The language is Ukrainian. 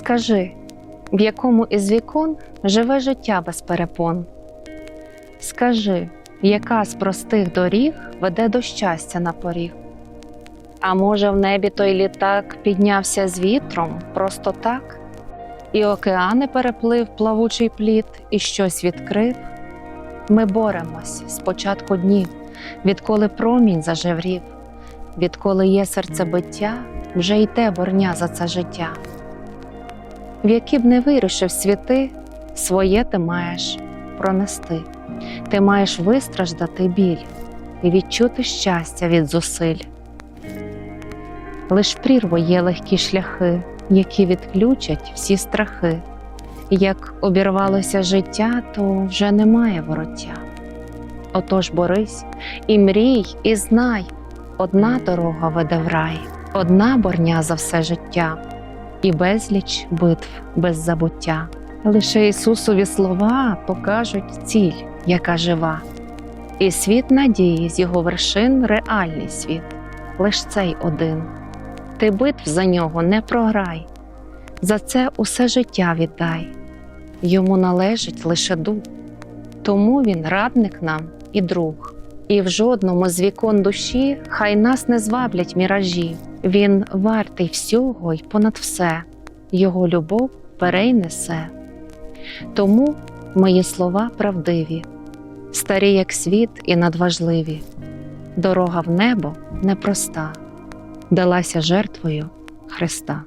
Скажи, в якому із вікон живе життя без перепон? Скажи, яка з простих доріг веде до щастя на поріг? А може, в небі той літак піднявся з вітром просто так? І океани переплив плавучий плід, і щось відкрив? Ми боремось з початку днів, відколи промінь зажеврів, відколи є серцебиття, вже йде борня за це життя. В які б не вирушив світи, своє ти маєш пронести. Ти маєш вистраждати біль і відчути щастя від зусиль. Лиш прірво є легкі шляхи, які відключать всі страхи. Як обірвалося життя, то вже немає вороття. Отож борись і мрій, і знай, одна дорога веде в рай, одна борня за все життя, і безліч битв без забуття. Лише Ісусові слова покажуть ціль, яка жива, і світ надії з його вершин реальний світ, лиш цей один. Ти битв за нього не програй, за це усе життя віддай. Йому належить лише дух, тому він радник нам і друг. І в жодному з вікон душі хай нас не зваблять міражі. Він вартий всього й понад все, його любов перейнесе. Тому мої слова правдиві, старі, як світ, і надважливі. Дорога в небо непроста, далася жертвою Христа.